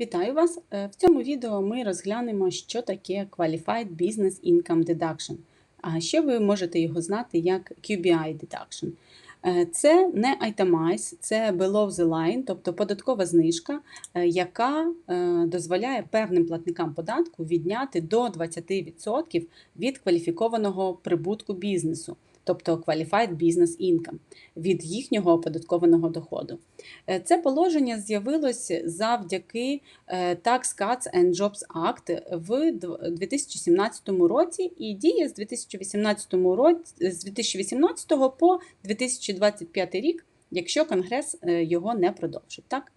Вітаю вас! Е, В цьому відео ми розглянемо, що таке Qualified Business Income Deduction. А ще ви можете його знати як QBI Deduction. Е, Це не itemize, це below the line, тобто податкова знижка, е, яка дозволяє певним платникам податку відняти до 20% від кваліфікованого прибутку бізнесу, тобто Qualified Business Income, від їхнього оподаткованого доходу. Е, Це положення з'явилось завдяки е, Tax Cuts and Jobs Act в 2017 році і діє з 2018 році, з 2018 по 2025 рік, якщо Конгрес е, його не продовжить. Так?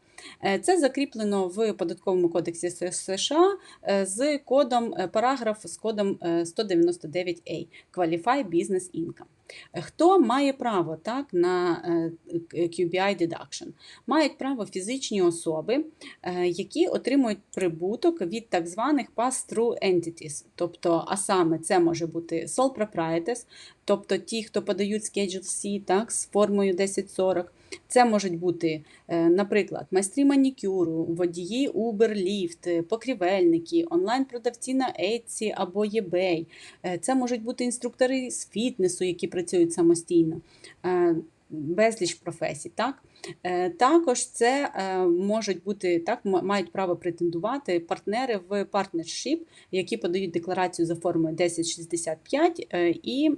Це закріплено в податковому кодексі США з кодом параграф з кодом е, 199A Qualify Business Income. Хто має право так, на е, QBI deduction? Мають право фізичні особи, е, які отримують прибуток від так званих pass-through entities. Тобто, а саме це може бути sole proprietors, тобто ті, хто подають Schedule C так, з формою 1040. Це можуть бути, е, наприклад, майстри манікюру, водії Uber, Lyft, покрівельники, онлайн-продавці на Etsy або eBay. Е, Це можуть бути інструктори з фітнесу, які працюють самостійно. Е, Безліч професій, так? Е, Також це е, можуть бути так, мають право претендувати партнери в партнершіп, які подають декларацію за формою 1065 е, і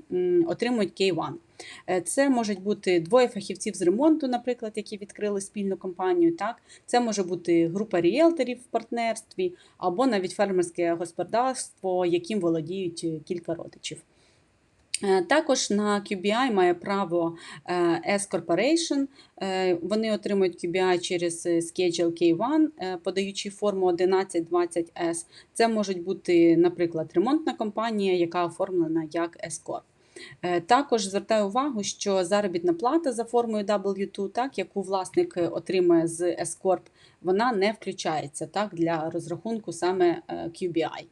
отримують K1. Е, Це можуть бути двоє фахівців з ремонту, наприклад, які відкрили спільну компанію. Так? Це може бути група ріелторів в партнерстві, або навіть фермерське господарство, яким володіють кілька родичів. Е, Також на QBI має право е, S Corporation. Е, Вони отримують QBI через Schedule K1, е, подаючи форму 1120S. Це можуть бути, наприклад, ремонтна компанія, яка оформлена як S-Corp. Е, Також звертаю увагу, що заробітна плата за формою W2, так, яку власник отримує з S-Corp, вона не включається так, для розрахунку саме QBI.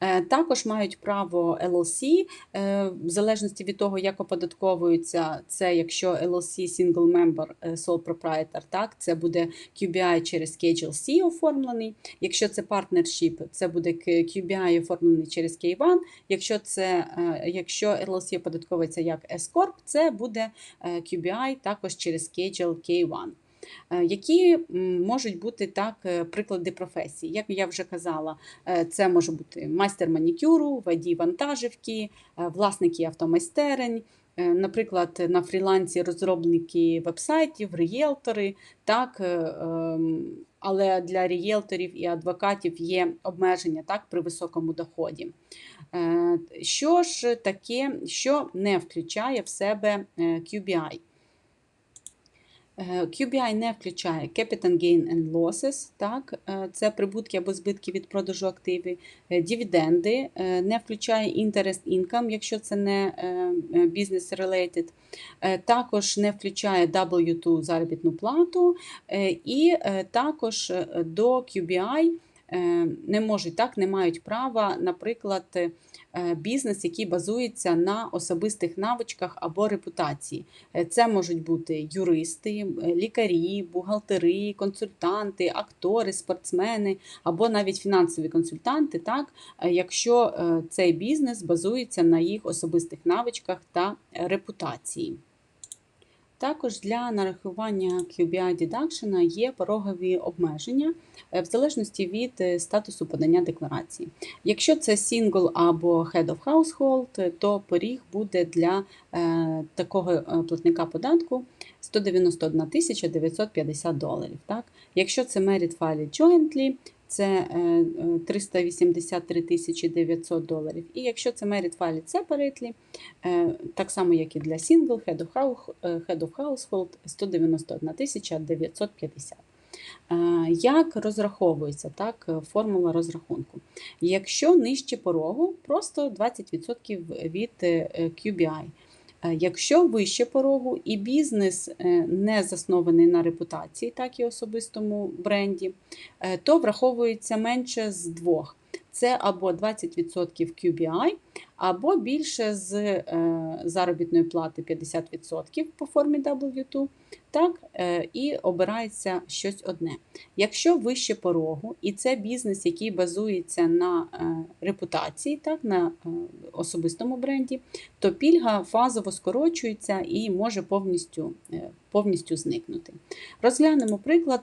Е, Також мають право LLC, е, в залежності від того, як оподатковуються, це якщо LLC Single Member е, Sole Proprietor, так, це буде QBI через Schedule C оформлений. Якщо це partnership, це буде QBI оформлений через K1. Якщо, це, якщо LLC оподатковується як S-Corp, це буде QBI також через Schedule K1. Е, Які можуть бути так е, приклади професій? Як я вже казала, е, це може бути майстер манікюру, водій вантажівки, власники автомайстерень, наприклад, на фрілансі розробники вебсайтів, рієлтори. Так, ем, але для рієлторів і адвокатів є обмеження так, при високому доході. Що ж таке, що не включає в себе QBI? Е, QBI не включає Capital Gain and Losses, так, е, це прибутки або збитки від продажу активів, е, дивіденди, не включає Interest Income, якщо це не business related, також не включає W2 заробітну плату, і також до QBI не можуть, так, не мають права, наприклад, е, бізнес, який базується на особистих навичках або репутації. Е, Це можуть бути юристи, е, лікарі, бухгалтери, консультанти, актори, спортсмени або навіть фінансові консультанти, так, е, якщо е, цей бізнес базується на їх особистих навичках та е, репутації. Також для нарахування QBI deduction є порогові обмеження е, в залежності від е, статусу подання декларації. Якщо це single або head of household, то поріг буде для е, такого платника податку 191 тисяча 950 доларів. Якщо це married filed jointly, це е, е, 383 тисячі 900 доларів. І якщо це married filed separately, е, так само як і для single, head of, е, household 191 тисяча 950. Е, Як розраховується так, е, формула розрахунку? Якщо нижче порогу, просто 20% від е, QBI. Е, Якщо вище порогу і бізнес е, не заснований на репутації, так і особистому бренді, е, то враховується менше з двох. Це або 20% QBI, або більше з е, заробітної плати 50% по формі W2, так, е, і обирається щось одне. Якщо вище порогу, і це бізнес, який базується на е, репутації, так, на особистому бренді, то пільга фазово скорочується і може повністю, повністю зникнути. Розглянемо приклад.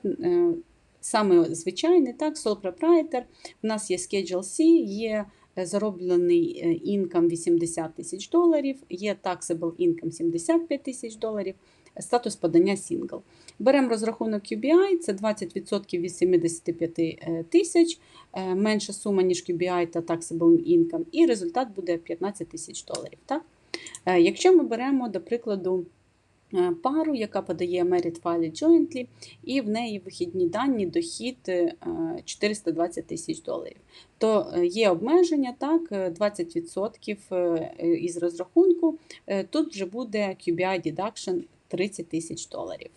Е, Саме звичайний, так, sole proprietor. У нас є Schedule C, є е, зароблений е, інкам 80 тисяч доларів, є taxable income 75 тисяч доларів, статус подання сингл. Беремо розрахунок QBI, це 20% від 75 е, тисяч, е, менша сума, ніж QBI та taxable income, і результат буде 15 тисяч доларів. Так? Е, Якщо ми беремо, до прикладу, е, пару, яка подає Merit File Jointly, і в неї вихідні дані дохід е, 420 тисяч доларів, то е, є обмеження, так, е, 20% е, із розрахунку, е, тут вже буде QBI deduction 30 тисяч доларів.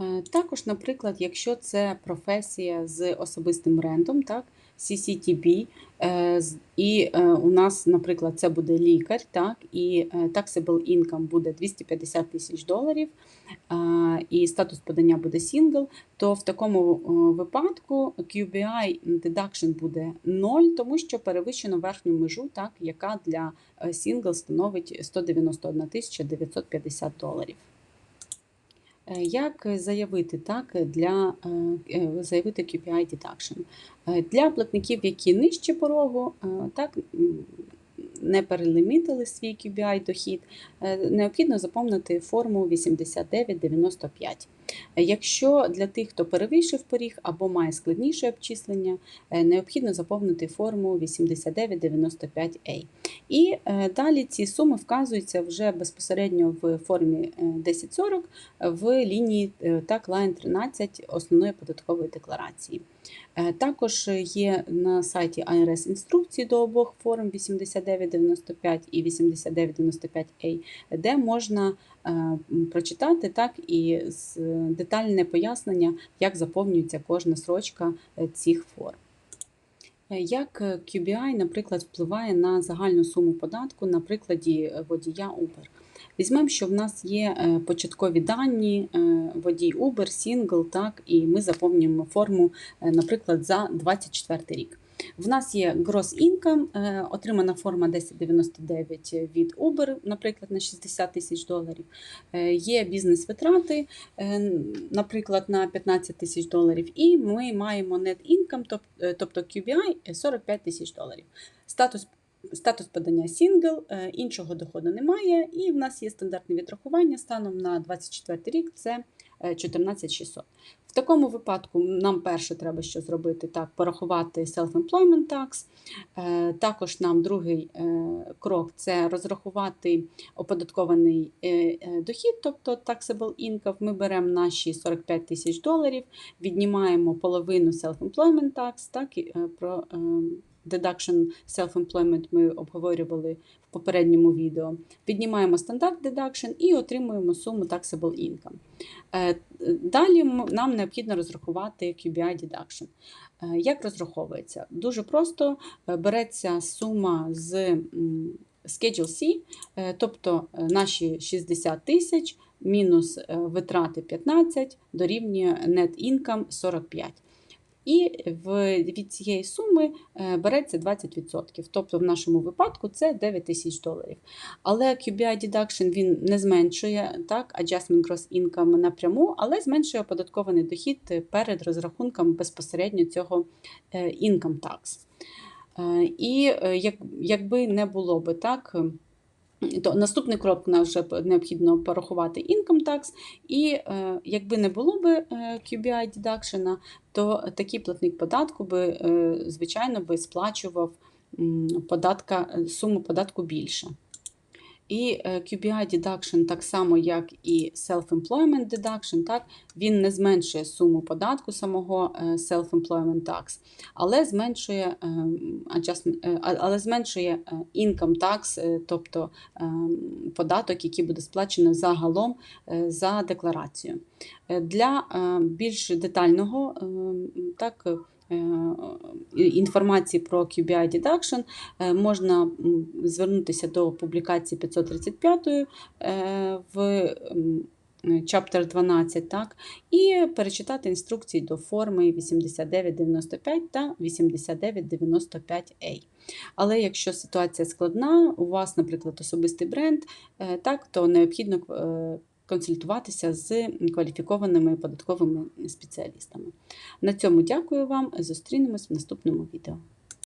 Е, Також, наприклад, якщо це професія з особистим брендом, так, CCTB, е, і е, у нас, наприклад, це буде лікар, так, і е, taxable income буде 250 тисяч доларів, і статус подання буде сингл, то в такому випадку QBI deduction буде 0, тому що перевищено верхню межу, так, яка для сингл становить 191 тисяча 950 доларів. Е, Як заявити так, для е, е, заявити QPI deduction? Для платників, які нижче порогу, так не перелімітили свій QBI дохід, необхідно заповнити форму 8995. Е, Якщо для тих, хто перевищив поріг або має складніше обчислення, е, необхідно заповнити форму 8995A. І е, далі ці суми вказуються вже безпосередньо в формі е, 1040 в лінії е, так, line 13 основної податкової декларації. Е, Також є на сайті IRS інструкції до обох форм 8995 і 8995A, де можна е, прочитати так і детальне пояснення, як заповнюється кожна строчка е, цих форм. Е, Як е, QBI, наприклад, впливає на загальну суму податку на прикладі е, водія Uber? Візьмемо, що в нас є е, початкові дані, е, водій Uber, Single, так, і ми заповнюємо форму, е, наприклад, за 24 рік. В нас є gross income, е, отримана форма 1099 від Uber, наприклад, на 60 тисяч доларів. Е, Є бізнес-витрати, е, наприклад, на 15 тисяч доларів, і ми маємо net income, тобто QBI е, 45 тисяч доларів. Статус Статус подання сингл, е, іншого доходу немає, і в нас є стандартне відрахування станом на 24 рік це 14600. В такому випадку нам перше треба що зробити, так, порахувати self-employment tax. Е, Також нам другий е, крок це розрахувати оподаткований е, е, дохід, тобто taxable income. Ми беремо наші 45 тисяч доларів, віднімаємо половину self-employment tax, так, е, про е, deduction self-employment ми обговорювали попередньому відео. Піднімаємо стандарт deduction і отримуємо суму taxable income. Е, Далі нам необхідно розрахувати QBI deduction. Е, Як розраховується? Дуже просто е, береться сума з Schedule C, тобто наші 60 тисяч мінус витрати 15 дорівнює net income 45. І від цієї суми е, береться 20%. Тобто в нашому випадку це 9 тисяч доларів. Але QBI deduction він не зменшує так, adjustment gross income напряму, але зменшує оподаткований дохід перед розрахунком безпосередньо цього е, income tax. Е, І як, якби не було би так. То наступний крок нам вже необхідно порахувати income tax, і е, якби не було б е, QBI deduction, то такий платник податку би, е, звичайно, би сплачував податка, суму податку більше. І е, QBI deduction, так само як і self-employment deduction, так, він не зменшує суму податку самого е, self-employment tax, але зменшує, е, але зменшує income tax, тобто податок, який буде сплачено загалом за декларацію. Для більш детального так, інформації про QBI Deduction, е, можна звернутися до публікації 535 е, в Chapter 12, так, і перечитати інструкції до форми 8995 та 8995A. Але якщо ситуація складна, у вас, наприклад, особистий бренд, е, так, то необхідно е, консультуватися з кваліфікованими податковими спеціалістами. На цьому дякую вам. Зустрінемось в наступному відео.